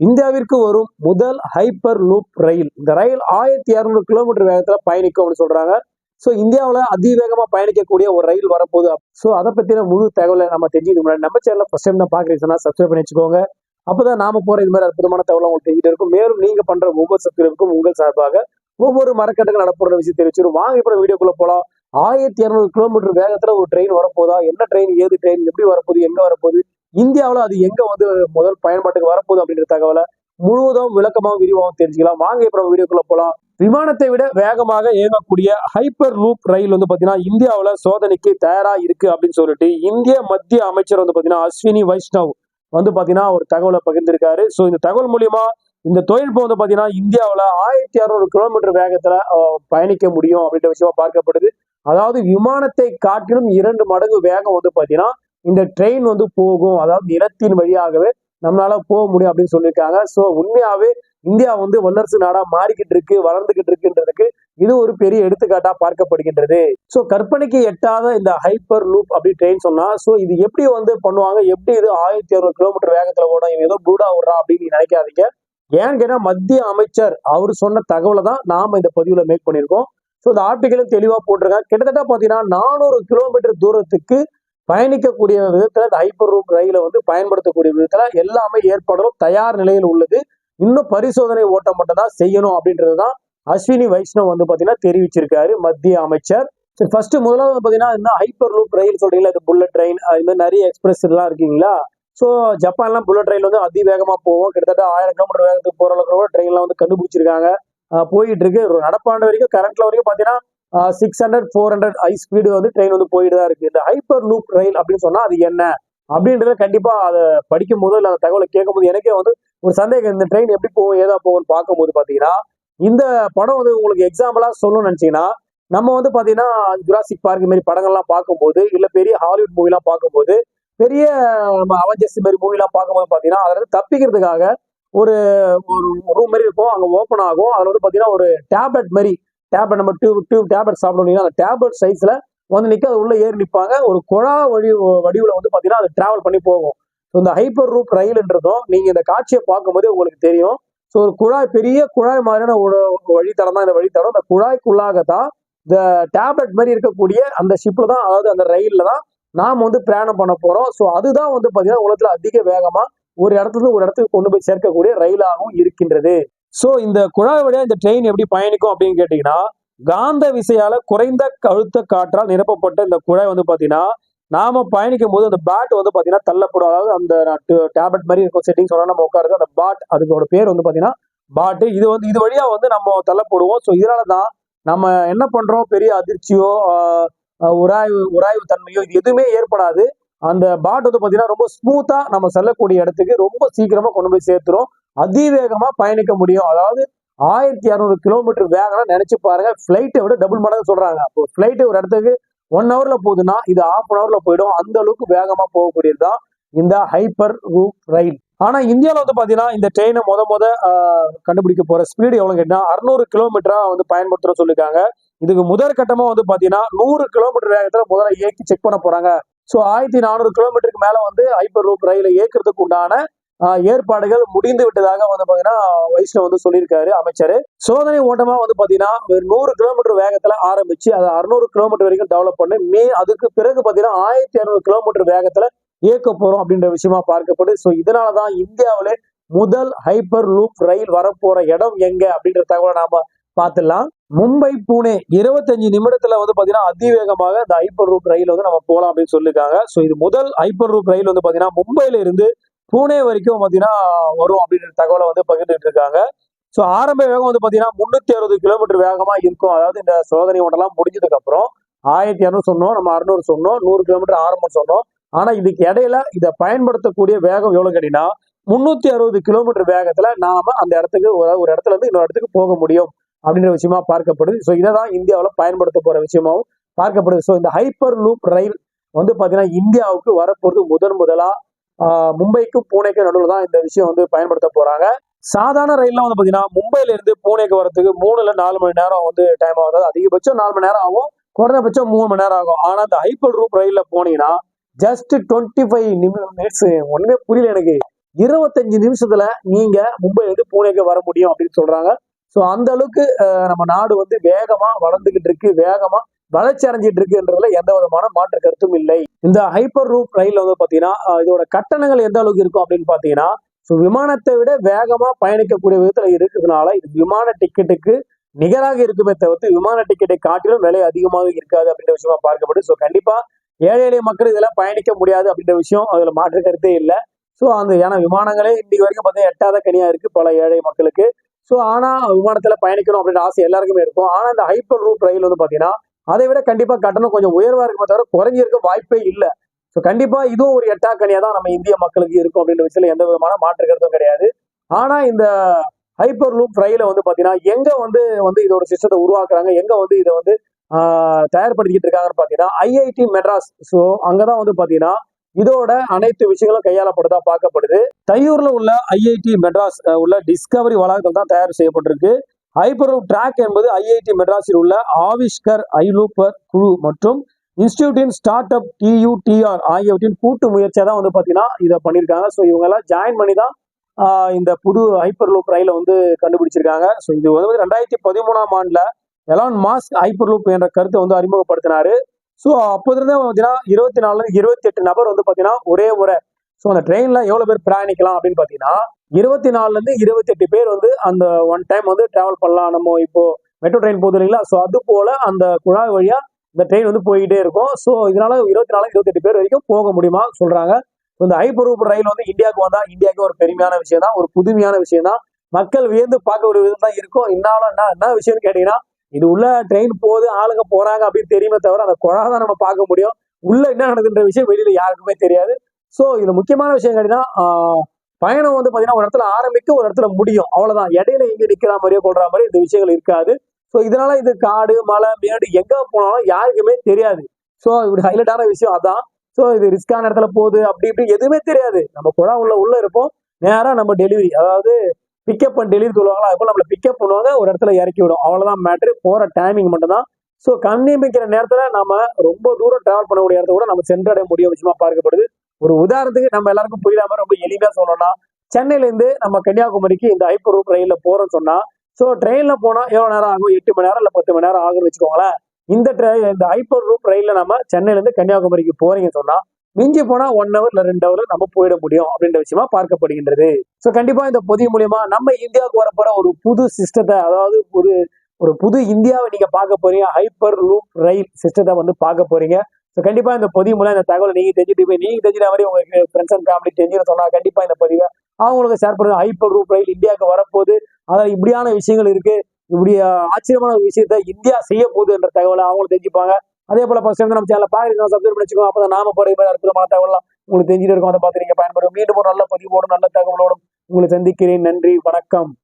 இந்தியாவிற்கு வரும் முதல் ஹைப்பர் லூப் ரயில். இந்த ரயில் ஆயிரத்தி இரநூறு கிலோமீட்டர் வேகத்துல பயணிக்கும் அப்படின்னு சொல்றாங்க. ஸோ இந்தியாவில் அதிவேகமா பயணிக்கக்கூடிய ஒரு ரயில் வரப்போகுது. ஸோ அதை பத்தின முழு தகவலை நம்ம தெரிஞ்சுக்க முன்னாடி நம்ம சேனலில் ஃபஸ்ட் டைம் தான் பாக்குறீங்கன்னா சப்ஸ்கிரைப் பண்ணி வச்சுக்கோங்க. அப்பதான் நாம போற இது மாதிரி அற்புதமான தகவலை உங்களுக்கு தெரிஞ்சுட்டு இருக்கும். மேலும் நீங்க பண்ற ஒவ்வொரு சப்ஸ்கிரைபுக்கும் உங்கள் சார்பாக ஒவ்வொரு மரக்கட்டுக்கு நடப்புற விஷயம் தெரிவிச்சிடும் வாங்க இப்போ வீடியோக்குள்ள போகலாம் ஆயிரத்தி இரநூறு கிலோமீட்டர் வேகத்தில் ஒரு ட்ரெயின் வரப்போதா? என்ன ட்ரெயின் ஏது ட்ரெயின் எப்படி வரப்போகுது? எங்கே வரப்போகுது? இந்தியாவில் அது எங்க வந்து முதல் பயன்பாட்டுக்கு வரப்போகுது அப்படின்ற தகவலை முழுவதும் விளக்கமாகவும் விரிவாகவும் தெரிஞ்சுக்கலாம். வாங்க இப்போ நம்ம வீடியோக்குள்ள போகலாம் விமானத்தை விட வேகமாக இயங்கக்கூடிய ஹைப்பர் லூப் ரயில் வந்து பாத்தீங்கன்னா இந்தியாவில் சோதனைக்கு தயாரா இருக்கு அப்படின்னு சொல்லிட்டு இந்திய மத்திய அமைச்சர் வந்து பார்த்தீங்கன்னா அஸ்வினி வைஷ்ணவ் வந்து பாத்தீங்கன்னா ஒரு தகவலை பகிர்ந்திருக்காரு. ஸோ இந்த தகவல் மூலியமா இந்த தொழில்நுட்பம் வந்து பாத்தீங்கன்னா இந்தியாவில் ஆயிரத்தி அறுநூறு கிலோமீட்டர் வேகத்துல பயணிக்க முடியும் அப்படின்ற விஷயமா பார்க்கப்படுது. அதாவது விமானத்தை காட்டிலும் இரண்டு மடங்கு வேகம் வந்து பாத்தீங்கன்னா இந்த ட்ரெயின் வந்து போகும். அதாவது நிலத்தின் வழியாகவே நம்மளால போக முடியும் அப்படின்னு சொல்லியிருக்காங்க. ஸோ உண்மையாவே இந்தியா வந்து வல்லரசு நாடா மாறிக்கிட்டு இருக்கு வளர்ந்துகிட்டு இருக்குன்றதுக்கு இது ஒரு பெரிய எடுத்துக்காட்டா பார்க்கப்படுகின்றது. ஸோ கற்பனைக்கு எட்டாத இந்த ஹைப்பர் லூப் அப்படி ட்ரெயின் சொன்னா ஸோ இது எப்படி வந்து பண்ணுவாங்க? எப்படி இது ஆயிரத்தி அறுநூறு கிலோமீட்டர் வேகத்துல ஓடும்? இவன் ஏதோ ப்ளூடா விடுறா அப்படின்னு நினைக்காதீங்க. ஏன்னு கேட்டா மத்திய அமைச்சர் அவர் சொன்ன தகவலை தான் நாம இந்த பதிவுல மேக் பண்ணியிருக்கோம். ஸோ இந்த ஆர்டிகளும் தெளிவா போட்டிருக்காங்க. கிட்டத்தட்ட பாத்தீங்கன்னா நானூறு கிலோமீட்டர் தூரத்துக்கு பயணிக்கக்கூடிய விதத்துல இந்த ஹைப்பர் ரூப் ரயிலை வந்து பயன்படுத்தக்கூடிய விதத்துல எல்லாமே ஏற்பாடுகளும் தயார் நிலையில் உள்ளது. இன்னும் பரிசோதனை ஓட்டம் மட்டும் தான் செய்யணும் அப்படின்றது தான் அஸ்வினி வைஷ்ணவ் வந்து பாத்தீங்கன்னா தெரிவிச்சிருக்காரு மத்திய அமைச்சர். சரி ஃபர்ஸ்ட் முதலாவது வந்து பாத்தீங்கன்னா ஹைப்பர் லூப் ரயில் சொல்றீங்களா இது புல்லட் ட்ரெயின் இது மாதிரி நிறைய எக்ஸ்பிரஸ் எல்லாம் இருக்கீங்களா? ஸோ ஜப்பான்லாம் புல்லட் ரயில் வந்து அதிவேகமா போவோம் கிட்டத்தட்ட ஆயிரம் கிலோமீட்டர் வேகத்துக்கு போற அளவுக்கு கூட ட்ரெயின்லாம் வந்து கண்டுபிடிச்சிருக்காங்க. போயிட்டு இருக்கு. நடப்பாண்டு வரைக்கும் கரண்ட்ல வரைக்கும் பாத்தீங்கன்னா six hundred four hundred high speed வந்து ட்ரெயின் வந்து போயிட்டு தான் இருக்கு. இந்த ஹைப்பர் லூப் ரயில் அப்படின்னு சொன்னா அது என்ன? அப்படின்றத கண்டிப்பா அதை படிக்கும் போதோ இல்லை அந்த தகவலை கேட்கும் போது எனக்கே வந்து ஒரு சந்தேகம். இந்த ட்ரெயின் எப்படி போகும் ஏதா போகும்னு பார்க்கும்போது பாத்தீங்கன்னா இந்த படம் வந்து உங்களுக்கு எக்ஸாம்பிளா சொல்லணும்னு நினைச்சீங்கன்னா நம்ம வந்து பாத்தீங்கன்னா ஜுராசிக் பார்க் மாரி படங்கள்லாம் பார்க்கும்போது இல்லை பெரிய ஹாலிவுட் மூவிலாம் பார்க்கும்போது பெரிய நம்ம அவஞ்சஸ் மாதிரி மூவிலாம் பார்க்கும்போது பார்த்தீங்கன்னா அதில் இருந்து தப்பிக்கிறதுக்காக ஒரு ஒரு ரூம் மாதிரி இருக்கும் அங்கே ஓப்பன் ஆகும். அதில் வந்து பார்த்தீங்கன்னா ஒரு டேப்லெட் மாதிரி டேப்லெட் நம்ம டியூப் டியூப் டேப்லெட் சாப்பிடணும் அந்த டேப்லெட் சைஸ்ல வந்து நிற்க அது உள்ளே ஏறி நிற்பாங்க ஒரு குழா வழி வடிவில் வந்து பார்த்தீங்கன்னா அது டிராவல் பண்ணி போகும். ஸோ இந்த ஹைப்பர் ரூப் ரயில்ன்றதும் நீங்கள் இந்த காட்சியை பார்க்கும்போதே உங்களுக்கு தெரியும். ஸோ ஒரு குழாய் பெரிய குழாய் மாதிரியான ஒரு வழித்தடம் தான் இந்த வழித்தடம். அந்த குழாய்க்குள்ளாக தான் இந்த டேப்லெட் மாதிரி இருக்கக்கூடிய அந்த ஷிப்பில் தான் அதாவது அந்த ரயிலில் தான் நாம் வந்து பிரயாணம் பண்ண போகிறோம் ஸோ அதுதான் வந்து பார்த்தீங்கன்னா உலகத்தில் அதிக வேகமாக ஒரு இடத்துல ஒரு இடத்துக்கு கொண்டு போய் சேர்க்கக்கூடிய ரயிலாகவும் இருக்கின்றது. ஸோ இந்த குழாய் வழியாக இந்த ட்ரெயின் எப்படி பயணிக்கும் அப்படின்னு கேட்டிங்கன்னா காந்த விசையால குறைந்த அழுத்த காற்றால் நிரப்பப்பட்ட இந்த குழாய் வந்து பார்த்தீங்கன்னா நாம பயணிக்கும் போது அந்த பேட் வந்து பார்த்தீங்கன்னா தள்ளப்படும். அதாவது அந்த டேப்லெட் மாதிரி இருக்கும் செட்டிங் சொன்னா நம்ம உட்காருது அந்த பாட் அதுக்கோட பேர் வந்து பார்த்தீங்கன்னா பாட்டு இது வந்து இது வழியா வந்து நம்ம தள்ளப்படுவோம். ஸோ இதனால தான் நம்ம என்ன பண்ணுறோம் பெரிய அதிர்ச்சியோ உராய்வு உராய்வு தன்மையோ இது எதுவுமே ஏற்படாது. அந்த பாட் வந்து பார்த்தீங்கன்னா ரொம்ப ஸ்மூத்தாக நம்ம செல்லக்கூடிய இடத்துக்கு ரொம்ப சீக்கிரமாக கொண்டு போய் சேர்த்துரும். அதிவேகமாக பயணிக்க முடியும். அதாவது ஆயிரத்தி இரநூறு கிலோமீட்டர் வேகம்னா நினச்சி பாருங்க. ஃப்ளைட்டை விட டபுள் மடங்கு சொல்கிறாங்க அப்போ ஃப்ளைட்டு ஒரு இடத்துக்கு ஒன் ஹவரில் போகுதுன்னா இது ஆஃப் அன் ஹவரில் போயிடும். அந்த அளவுக்கு வேகமாக போகக்கூடியது தான் இந்த ஹைப்பர் ரூப் ரயில் ஆனால் இந்தியாவில் வந்து பார்த்தீங்கன்னா இந்த ட்ரெயினை முத முத கண்டுபிடிக்க போகிற ஸ்பீடு எவ்வளோ கேட்டால் அறுநூறு கிலோமீட்டராக வந்து பயன்படுத்துகிறோம் சொல்லியிருக்காங்க. இதுக்கு முதற்கட்டமாக வந்து பார்த்தீங்கன்னா நூறு கிலோமீட்டர் வேகத்தில் முதல்ல இயக்கி செக் பண்ண போகிறாங்க ஸோ ஆயிரத்தி நானூறு கிலோமீட்டருக்கு மேலே வந்து ஹைப்பர் ரூப் ரயிலை இயக்கிறதுக்கு உண்டான ஏற்பாடுகள் முடிந்து விட்டதாக வந்து பாத்தீங்கன்னா வயசுல வந்து சொல்லியிருக்காரு அமைச்சர். சோதனை ஓட்டமா வந்து பாத்தீங்கன்னா ஒரு நூறு கிலோமீட்டர் வேகத்துல ஆரம்பிச்சு அதை அறுநூறு கிலோமீட்டர் வரைக்கும் டெவலப் பண்ணி மே அதுக்கு பிறகு பாத்தீங்கன்னா ஆயிரத்தி அறுநூறு கிலோமீட்டர் வேகத்துல இயக்க போறோம் அப்படின்ற விஷயமா பார்க்கப்படுது ஸோ இதனாலதான் இந்தியாவிலே முதல் ஹைப்பர் லூப் ரயில் வரப்போற இடம் எங்க அப்படின்ற தகவலை நாம பார்த்துடலாம். மும்பை பூனே இருபத்தஞ்சு நிமிடத்துல வந்து பாத்தீங்கன்னா அதிவேகமாக இந்த ஹைப்பர் ரூப் ரயில் வந்து நம்ம போகலாம் அப்படின்னு சொல்லியிருக்காங்க ஸோ இது முதல் ஹைப்பர் ரூப் ரயில் வந்து பாத்தீங்கன்னா மும்பையில இருந்து பூனே வரைக்கும் பாத்தீங்கன்னா வரும் அப்படின்ற தகவலை வந்து பகிர்ந்துட்டு இருக்காங்க. ஸோ ஆரம்ப வேகம் வந்து பாத்தீங்கன்னா முன்னூத்தி அறுபது கிலோமீட்டர் வேகமா இருக்கும். அதாவது இந்த சோதனை ஒன்றெல்லாம் முடிஞ்சதுக்கு அப்புறம் ஆயிரத்தி இரநூறு சொன்னோம் நம்ம அறுநூறு சொன்னோம் நூறு கிலோமீட்டர் ஆரம்பம் சொன்னோம். ஆனா இதுக்கு இடையில இதை பயன்படுத்தக்கூடிய வேகம் எவ்வளவு கேட்டீங்கன்னா முன்னூத்தி அறுபது கிலோமீட்டர் வேகத்துல நாம அந்த இடத்துக்கு ஒரு இடத்துல இருந்து இன்னொரு இடத்துக்கு போக முடியும். அப்படின்ற விஷயமா பார்க்கப்படுது. ஸோ இதை தான் இந்தியாவில் பயன்படுத்த போற விஷயமாவும் பார்க்கப்படுது. ஸோ இந்த ஹைப்பர் லூப் ரயில் வந்து பார்த்தீங்கன்னா இந்தியாவுக்கு வரப்போறது முதன் முதலா மும்பைக்கும் பூனேக்கும் நடுவில் தான் இந்த விஷயம் வந்து பயன்படுத்த போறாங்க. சாதாரண ரயில்லாம் வந்து பார்த்தீங்கன்னா மும்பையிலேருந்து இருந்து பூனேக்கு வரதுக்கு மூணுல நாலு மணி நேரம் வந்து டைம் ஆகுது. அதிகபட்சம் நாலு மணி நேரம் ஆகும் குறைந்தபட்சம் மூணு மணி நேரம் ஆகும். ஆனா இந்த ஹைப்பர் ரூப் ரயில்ல போனீங்கன்னா ஜஸ்ட் டுவெண்ட்டி ஃபைவ் மினிட்ஸ் ஒண்ணுமே புரியல எனக்கு. இருபத்தஞ்சு நிமிஷத்துல நீங்க மும்பைல இருந்து பூனேக்கு வர முடியும் அப்படின்னு சொல்றாங்க. ஸோ அந்த அளவுக்கு நம்ம நாடு வந்து வேகமா வளர்ந்துகிட்டு இருக்கு வேகமா வளர்ச்சி அடைஞ்சிட்டு இருக்குன்றதுல எந்த விதமான மாற்று கருத்தும் இல்லை. இந்த ஹைப்பர் ரூப் ரயில் வந்து பாத்தீங்கன்னா இதோட கட்டணங்கள் எந்த அளவுக்கு இருக்கும் அப்படின்னு பாத்தீங்கன்னா ஸோ விமானத்தை விட வேகமா பயணிக்கக்கூடிய விதத்துல இருக்கிறதுனால இது விமான டிக்கெட்டுக்கு நிகராக இருக்குமே தவிர்த்து விமான டிக்கெட்டை காட்டிலும் விலை அதிகமாக இருக்காது அப்படின்ற விஷயமா பார்க்கப்படும். ஸோ கண்டிப்பா ஏழை எளிய மக்கள் இதெல்லாம் பயணிக்க முடியாது அப்படின்ற விஷயம் அதுல மாற்று கருத்தே இல்லை. ஸோ அந்த ஏன்னா விமானங்களே இன்னைக்கு வரைக்கும் பார்த்தீங்கன்னா எட்டாத கனியா இருக்கு பல ஏழை மக்களுக்கு. ஸோ ஆனால் விமானத்தில் பயணிக்கணும் அப்படின்ற ஆசை எல்லாருக்குமே இருக்கும். ஆனால் இந்த ஹைப்பர் ரூப் ரயில் வந்து பார்த்தீங்கன்னா அதை விட கண்டிப்பாக கட்டணம் கொஞ்சம் உயர்வாக இருக்குமே தவிர குறைஞ்சிருக்க வாய்ப்பே இல்லை. ஸோ கண்டிப்பாக இதுவும் ஒரு எட்டாக்கணியாக தான் நம்ம இந்திய மக்களுக்கு இருக்கும் அப்படின்ற விஷயத்தில் எந்த விதமான மாற்று கருத்தும் கிடையாது. ஆனால் இந்த ஹைப்பர் லூப் ரயிலை வந்து பார்த்தீங்கன்னா எங்கே வந்து வந்து இதோட சிஸ்டத்தை உருவாக்குறாங்க எங்கே வந்து இதை வந்து தயார்படுத்திக்கிட்டு இருக்காங்கன்னு பார்த்தீங்கன்னா ஐஐடி மெட்ராஸ். ஸோ அங்கே தான் வந்து பார்த்தீங்கன்னா இதோட அனைத்து விஷயங்களும் கையாளப்படுதா பார்க்கப்படுது. தையூர்ல உள்ள ஐஐடி மெட்ராஸ் உள்ள டிஸ்கவரி வளாகத்தில் தான் தயார் செய்யப்பட்டிருக்கு. ஹைப்பர் ட்ராக் என்பது ஐஐடி மெட்ராஸில் உள்ள ஆவிஷ்கர் ஐலூப்பர் குழு மற்றும் இன்ஸ்டியூட்டின் ஸ்டார்ட் அப் டியூடிஆர் ஆகியவற்றின் கூட்டு முயற்சியாக தான் வந்து பாத்தீங்கன்னா இதை பண்ணியிருக்காங்க. ஸோ இவங்க எல்லாம் ஜாயின் பண்ணி தான் இந்த புது ஹைப்பர் லூப் ரயிலை வந்து கண்டுபிடிச்சிருக்காங்க. ஸோ இது வந்து ரெண்டாயிரத்தி பதிமூணாம் ஆண்டுல எலான் மாஸ்க் ஹைப்பர் லூப் என்ற கருத்தை வந்து அறிமுகப்படுத்தினாரு. ஸோ அப்போதிருந்தே பார்த்தீங்கன்னா இருபத்தி நாலுல இருந்து இருபத்தி எட்டு நபர் வந்து பார்த்தீங்கன்னா ஒரே முறை ஸோ அந்த ட்ரெயின்ல எவ்வளவு பேர் பிரயாணிக்கலாம் அப்படின்னு பார்த்தீங்கன்னா இருபத்தி நாலுல இருந்து இருபத்தி எட்டு பேர் வந்து அந்த ஒன் டைம் வந்து டிராவல் பண்ணலாம். நம்ம இப்போ மெட்ரோ ட்ரெயின் போகுது இல்லைங்களா? ஸோ அது போல அந்த குழாய் வழியா இந்த ட்ரெயின் வந்து போயிட்டே இருக்கும். ஸோ இதனால இருபத்தி நாலு இருபத்தெட்டு பேர் வரைக்கும் போக முடியுமா சொல்றாங்க. இந்த ஹைப்பர் ரயில் வந்து இந்தியாவுக்கு வந்தா இந்தியாவுக்கு ஒரு பெருமையான விஷயம் தான் ஒரு புதுமையான விஷயம் தான் மக்கள் வியந்து பார்க்க ஒரு விதம் தான் இருக்கும். இன்னாலும் என்ன என்ன விஷயம்னு கேட்டீங்கன்னா இது உள்ள ட்ரெயின் போகுது ஆளுங்க போறாங்க அப்படின்னு தெரியுமே தவிர அந்த குழா தான் நம்ம பார்க்க முடியும். உள்ள என்ன நடக்குதுன்ற விஷயம் வெளியில யாருக்குமே தெரியாது. ஸோ இதுல முக்கியமான விஷயம் கேட்டீங்கன்னா பயணம் வந்து பாத்தீங்கன்னா ஒரு இடத்துல ஆரம்பிக்கும் ஒரு இடத்துல முடியும். அவ்வளவுதான். இடையில எங்க நிக்கிற மாதிரியோ கொள்ற மாதிரி இந்த விஷயங்கள் இருக்காது. ஸோ இதனால இது காடு மலை மேடு எங்க போனாலும் யாருக்குமே தெரியாது. ஸோ இப்படி ஹைலைட்டான விஷயம் அதான். ஸோ இது ரிஸ்கான இடத்துல போகுது அப்படி இப்படி எதுவுமே தெரியாது. நம்ம குழா உள்ள உள்ள இருப்போம். நேரா நம்ம டெலிவரி அதாவது பிக்கப் அண்ட் டெலிவரி சொல்லுவாங்களா அது போல நம்மளை பிக்கப் பண்ணுவாங்க ஒரு இடத்துல இறக்கி விடும். அவ்வளோதான் மேட்ரு போற டைமிங் மட்டும்தான். ஸோ கண்ணியமிக்கிற நேரத்துல நம்ம ரொம்ப தூரம் ட்ராவல் பண்ணக்கூடிய இடத்த கூட நம்ம சென்றடைய முடியும். விஷயமா பார்க்கப்படுது. ஒரு உதாரணத்துக்கு நம்ம எல்லாருக்கும் புரியாம ரொம்ப எளிமையாக சொல்லணும்னா சென்னையில இருந்து நம்ம கன்னியாகுமரிக்கு இந்த ஹைப்பர் ரூப் ரயிலில் போறோம்னு சொன்னா ஸோ ட்ரெயின்ல போனால் எவ்வளவு நேரம் ஆகும்? எட்டு மணி நேரம் இல்ல பத்து மணி நேரம் ஆகும்னு வச்சுக்கோங்களேன். இந்த ட்ரெயின் இந்த ஹைப்பர் ரூப் ரயில்ல நம்ம சென்னையில இருந்து கன்னியாகுமரிக்கு போறீங்கன்னு சொன்னா மிஞ்சி போனா ஒன் ஹவர் இல்ல ரெண்டு ஹவர்ல நம்ம போயிட முடியும் அப்படின்ற விஷயமா பார்க்கப்படுகின்றது. ஸோ கண்டிப்பா இந்த பொதி மூலியமா நம்ம இந்தியாவுக்கு வரப்போற ஒரு புது சிஸ்டத்தை அதாவது ஒரு ஒரு புது இந்தியாவை நீங்க பார்க்க போறீங்க. ஹைப்பர் லூப் ரயில் சிஸ்டத்தை வந்து பார்க்க போறீங்க. ஸோ கண்டிப்பா இந்த பொதி மூலம் இந்த தகவலை நீங்க தெரிஞ்சுட்டு போய் நீங்க தெரிஞ்சுற மாதிரி உங்களுக்கு ஃப்ரெண்ட்ஸ் அண்ட் ஃபேமிலி தெரிஞ்சுன்னு சொன்னா கண்டிப்பா இந்த பதிவை அவங்களுக்கு ஷேர் பண்ணுறது ஹைப்பர் ரூப் ரயில் இந்தியாவுக்கு வரப்போகுது. அதில் இப்படியான விஷயங்கள் இருக்கு. இப்படி ஆச்சரியமான விஷயத்த இந்தியா செய்ய போகுது என்ற தகவலை அவங்களும் தெரிஞ்சுப்பாங்க. அதே போல ஃபர்ஸ்ட் டைம் நம்ம சேனல் பாக்குறீங்க சப்ஸ்கிரைப் பண்ணிச்சுக்கோங்க. அப்பதான் நாம போற மாதிரி அற்புதமான தகவலாம் உங்களுக்கு தெரிஞ்சுட்டு இருக்கும். அதை பார்த்து நீங்க பயன்படும் மீண்டும் ஒரு நல்ல பதிவோடும் நல்ல தகவலோடும் உங்களை சந்திக்கிறேன். நன்றி வணக்கம்.